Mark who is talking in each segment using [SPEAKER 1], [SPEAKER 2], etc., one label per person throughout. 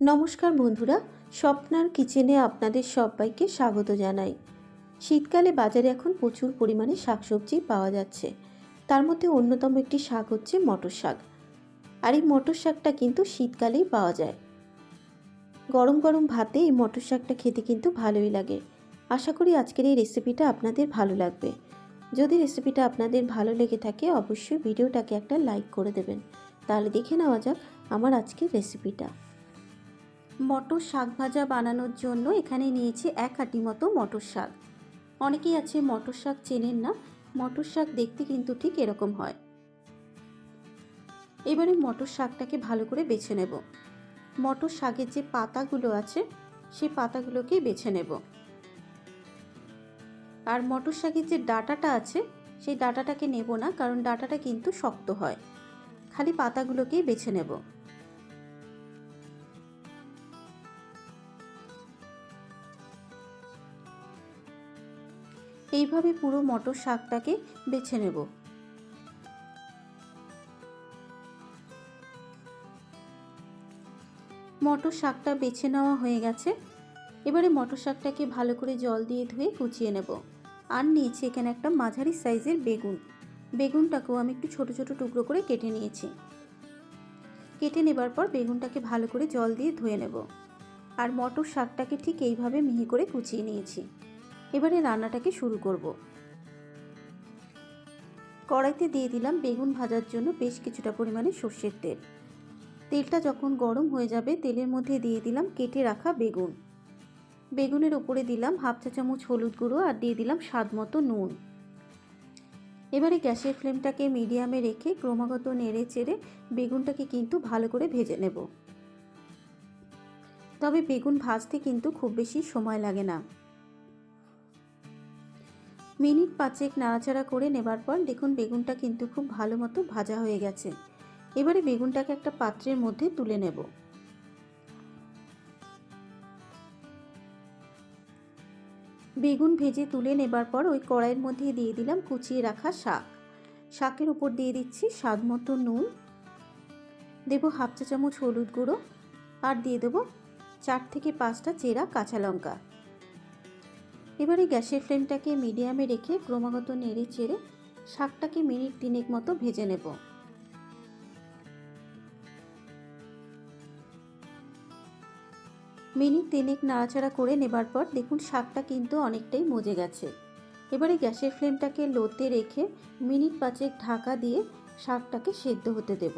[SPEAKER 1] নমস্কার বন্ধুরা, স্বপ্নার কিচেনে আপনাদের সবাইকে স্বাগত জানাই। শীতকালে বাজারে এখন প্রচুর পরিমাণে শাকসবজি পাওয়া যাচ্ছে। তার মধ্যে অন্যতম একটি শাক হচ্ছে মটর শাক। আর এই মটর শাকটা কিন্তু শীতকালেই পাওয়া যায়। গরম গরম ভাতে এই মটর শাকটা খেতে কিন্তু ভালোই লাগে। আশা করি আজকের এই রেসিপিটা আপনাদের ভালো লাগবে। যদি রেসিপিটা আপনাদের ভালো লেগে থাকে, অবশ্যই ভিডিওটাকে একটা লাইক করে দেবেন। তাহলে দেখে নেওয়া যাক আমার আজকের রেসিপিটা। মটর শাক ভাজা বানানোর জন্য এখানে নিয়েছি এক আটি মতো মটর শাক। অনেকেই আছে মটর শাক চেনেন না, মটর শাক দেখতে কিন্তু ঠিক এরকম হয়। এবারে মটর শাকটাকে ভালো করে বেছে নেব। মটর শাকের যে পাতাগুলো আছে, সেই পাতাগুলোকেই বেছে নেব। আর মটর শাকের যে ডাটাটা আছে, সেই ডাটাটাকে নেব না, কারণ ডাটাটা কিন্তু শক্ত হয়। খালি পাতাগুলোকেই বেছে নেব। এইভাবে পুরো মটর শাকটাকে বেছে নেব। মটর শাকটা বেছে নেওয়া হয়ে গেছে। এবারে মটর শাকটাকে ভালো করে জল দিয়ে ধুয়ে কুচিয়ে নেব। আর নিয়েছি এখানে একটা মাঝারি সাইজের বেগুন। বেগুনটাকেও আমি একটু ছোট ছোট টুকরো করে কেটে নিয়েছি। কেটে নেবার পর বেগুনটাকে ভালো করে জল দিয়ে ধুয়ে নেব। আর মটর শাকটাকে ঠিক এইভাবে মিহি করে কুচিয়ে নিয়েছি। এবারে রান্নাটাকে শুরু করব। কড়াইতে দিয়ে দিলাম বেগুন ভাজার জন্য বেশ কিছুটা পরিমাণে সর্ষের তেল। তেলটা যখন গরম হয়ে যাবে, তেলের মধ্যে দিয়ে দিলাম কেটে রাখা বেগুন। বেগুনের ওপরে দিলাম হাফ চা চামচ হলুদ গুঁড়ো আর দিয়ে দিলাম স্বাদ মতো নুন। এবারে গ্যাসের ফ্লেমটাকে মিডিয়ামে রেখে ক্রমাগত নেড়ে চেড়ে বেগুনটাকে কিন্তু ভালো করে ভেজে নেব। তবে বেগুন ভাজতে কিন্তু খুব বেশি সময় লাগে না। মিনিট পাঁচেক নাড়াচাড়া করে নেবার পর দেখুন বেগুনটা কিন্তু খুব ভালো মতো ভাজা হয়ে গেছে। এবারে বেগুনটাকে একটা পাত্রের মধ্যে তুলে নেব। বেগুন ভেজে তুলে নেবার পর ওই কড়াইয়ের মধ্যে দিয়ে দিলাম কুচিয়ে রাখা শাক। শাকের উপর দিয়ে দিচ্ছি স্বাদ মতো নুন। দেব হাফ চা চামচ হলুদ গুঁড়ো। আর দিয়ে দেবো চার থেকে পাঁচটা চেরা কাঁচা লঙ্কা। এবারে গ্যাসের ফ্লেমটাকে মিডিয়ামে রেখে ক্রমাগত নেড়ে চেড়ে শাকটাকে মিনিট তিনেক মতো ভেজে নেব। মিনিট তিনেক নাড়াচাড়া করে নেবার পর দেখুন শাকটা কিন্তু অনেকটাই মজে গেছে। এবারে গ্যাসের ফ্লেমটাকে লোতে রেখে মিনিট পাঁচেক ঢাকা দিয়ে শাকটাকে সেদ্ধ হতে দেব।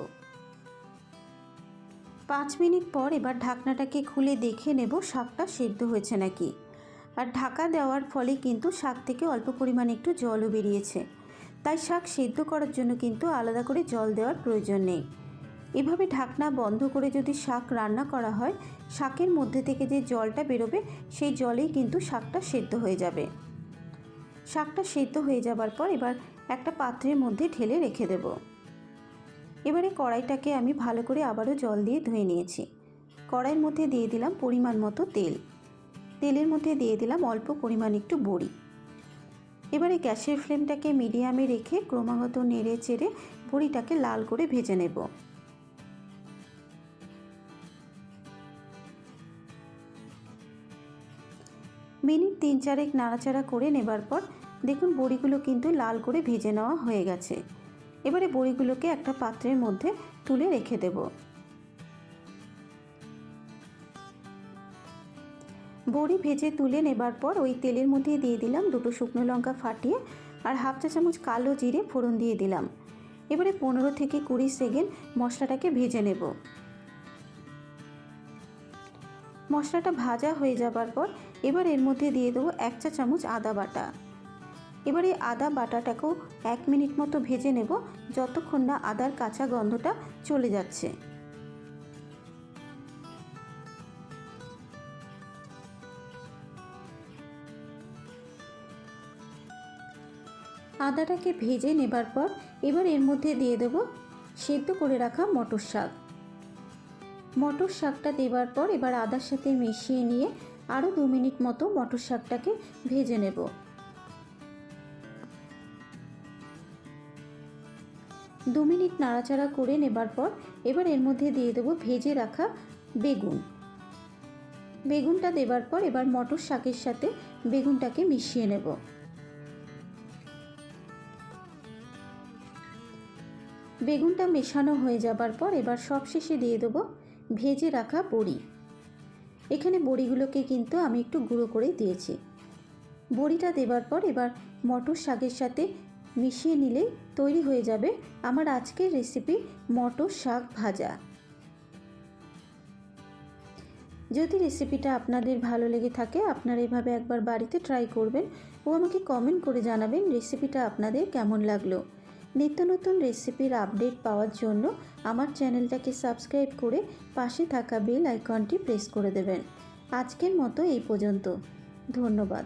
[SPEAKER 1] পাঁচ মিনিট পর এবার ঢাকনাটাকে খুলে দেখে নেব শাকটা সেদ্ধ হয়েছে নাকি। আর ঢাকা দেওয়ার ফলে কিন্তু শাক থেকে অল্প পরিমাণে একটু জলও বেরিয়েছে। তাই শাক সেদ্ধ করার জন্য কিন্তু আলাদা করে জল দেওয়ার প্রয়োজন নেই। এভাবে ঢাকনা বন্ধ করে যদি শাক রান্না করা হয়, শাকের মধ্যে থেকে যে জলটা বেরোবে, সেই জলেই কিন্তু শাকটা সেদ্ধ হয়ে যাবে। শাকটা সেদ্ধ হয়ে যাবার পর এবার একটা পাত্রের মধ্যে ঢেলে রেখে দেব। এবারে কড়াইটাকে আমি ভালো করে আবারও জল দিয়ে ধুয়ে নিয়েছি। কড়াইয়ের মধ্যে দিয়ে দিলাম পরিমাণ মতো তেল। তেলের মধ্যে দিয়ে দিলাম অল্প পরিমাণ একটু বড়ি। এবারে গ্যাসের ফ্লেমটাকে মিডিয়ামে রেখে ক্রমাগত নেড়ে চেড়ে বড়িটাকে লাল করে ভেজে নেব। মিনিট তিন চারেক নাড়াচাড়া করে নেবার পর দেখুন বড়িগুলো কিন্তু লাল করে ভেজে নেওয়া হয়ে গেছে। এবারে বড়িগুলোকে একটা পাত্রের মধ্যে তুলে রেখে দেব। বড়ি ভেজে তুলে নেবার পর ওই তেলের মধ্যে দিয়ে দিলাম দুটো শুকনো লঙ্কা ফাটিয়ে আর হাফ চা চামচ কালো জিরে ফোড়ন দিয়ে দিলাম। এবারে পনেরো থেকে কুড়ি সেকেন্ড মশলাটাকে ভেজে নেব। মশলাটা ভাজা হয়ে যাবার পর এবার এর মধ্যে দিয়ে দেবো এক চা চামচ আদা বাটা। এবার আদা বাটাটাকেও এক মিনিট মতো ভেজে নেব, যতক্ষণ না আদার কাঁচা গন্ধটা চলে যাচ্ছে। আদাটাকে ভেজে নেবার পর এবার এর মধ্যে দিয়ে দেব সেদ্ধ করে রাখা মটর শাক। মটর শাকটা দেবার পর এবার আদার সাথে মিশিয়ে নিয়ে আরও দু মিনিট মতো মটর শাকটাকে ভেজে নেব। দু মিনিট নাড়াচাড়া করে নেবার পর এবার এর মধ্যে দিয়ে দেবো ভেজে রাখা বেগুন। বেগুনটা দেবার পর এবার মটর শাকের সাথে বেগুনটাকে মিশিয়ে নেব। বেগুনটা মেশানো হয়ে যাবার পর এবার সবশেষে দিয়ে দেবো ভেজে রাখা বড়ি। এখানে বড়িগুলোকে কিন্তু আমি একটু গুঁড়ো করে দিয়েছি। বড়িটা দেবার পর এবার মটর শাকের সাথে মিশিয়ে নিলেই তৈরি হয়ে যাবে আমার আজকের রেসিপি মটর শাক ভাজা। যদি রেসিপিটা আপনাদের ভালো লেগে থাকে, আপনারা এভাবে একবার বাড়িতে ট্রাই করবেন ও আমাকে কমেন্ট করে জানাবেন রেসিপিটা আপনাদের কেমন লাগল। নিত্য নতুন রেসিপির আপডেট পাওয়ার জন্য আমার চ্যানেলটাকে সাবস্ক্রাইব করে পাশে থাকা বেল আইকনটি প্রেস করে দেবেন। আজকের মতো এই পর্যন্ত। ধন্যবাদ।